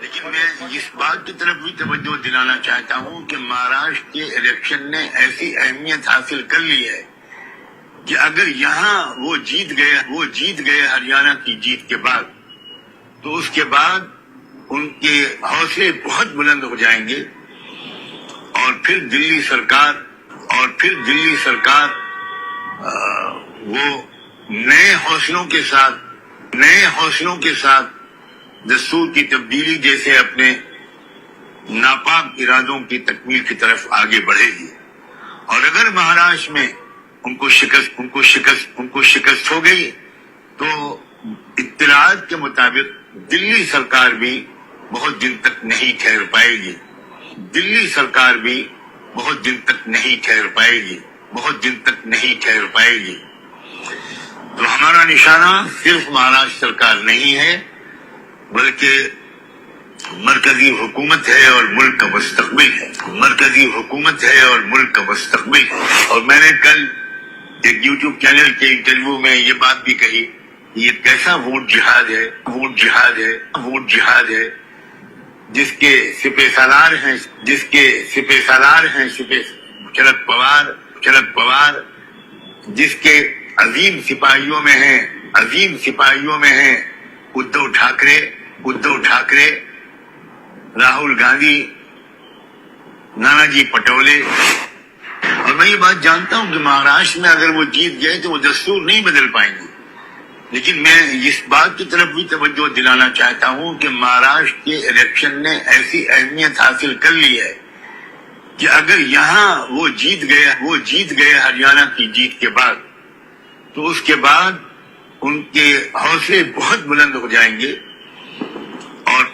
لیکن میں اس بات کی طرف بھی توجہ دلانا چاہتا ہوں کہ مہاراشٹر کے الیکشن نے ایسی اہمیت حاصل کر لی ہے کہ اگر یہاں وہ جیت گئے، وہ جیت گئے ہریانہ کی جیت کے بعد، تو اس کے بعد ان کے حوصلے بہت بلند ہو جائیں گے۔ اور پھر دلی سرکار، اور پھر دلی سرکار وہ نئے حوصلوں کے ساتھ، نئے حوصلوں کے ساتھ دستور کی تبدیلی جیسے اپنے ناپاک ارادوں کی تکمیل کی طرف آگے بڑھے گی۔ اور اگر مہاراشٹر میں ان کو شکست، ان کو شکست، ان کو شکست ہو گئی، تو اطلاعات کے مطابق دلی سرکار بھی بہت دن تک نہیں ٹھہر پائے گی۔ دلی سرکار بھی بہت دن تک نہیں ٹھہر پائے گی۔ بہت دن تک نہیں ٹھہر پائے گی۔ تو ہمارا نشانہ صرف مہاراشٹر سرکار نہیں ہے۔ بلکہ مرکزی حکومت ہے اور ملک کا مستقبل ہے۔ مرکزی حکومت ہے اور ملک کا مستقبل ہے۔ اور میں نے کل ایک یوٹیوب چینل کے انٹرویو میں یہ بات بھی کہی کہ یہ کیسا ووٹ جہاد ہے، ووٹ جہاد ہے، ووٹ جہاد ہے۔ جس کے سپہ سالار ہیں، جس کے سپہ سالار ہیں سپہ شرد پوار شرد پوار۔ جس کے عظیم سپاہیوں میں ہیں، عظیم سپاہیوں میں ہیں۔ ادھو ٹھاکرے ادھو ઠાકરે راہل گاندھی نانا جی پٹولے اور میں یہ بات جانتا ہوں کہ مہاراشٹر میں اگر وہ جیت گئے تو وہ دستور نہیں بدل پائیں گے لیکن میں اس بات کی طرف بھی توجہ دلانا چاہتا ہوں کہ مہاراشٹر کے الیکشن نے ایسی اہمیت حاصل کر لی ہے کہ اگر یہاں وہ جیت گئے وہ جیت گئے ہریانہ کی جیت کے بعد تو اس کے بعد ان کے حوصلے بہت بلند ہو جائیں گے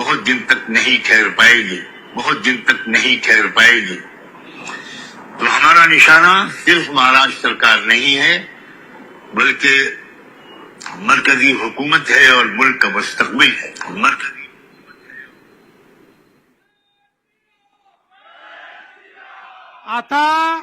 بہت دن تک نہیں ٹھہر پائے گی، بہت دن تک نہیں ٹھہر پائے گی۔ تو ہمارا نشانہ صرف مہاراج سرکار نہیں ہے، بلکہ مرکزی حکومت ہے اور ملک کا مستقبل ہے۔ مرکزی آتا،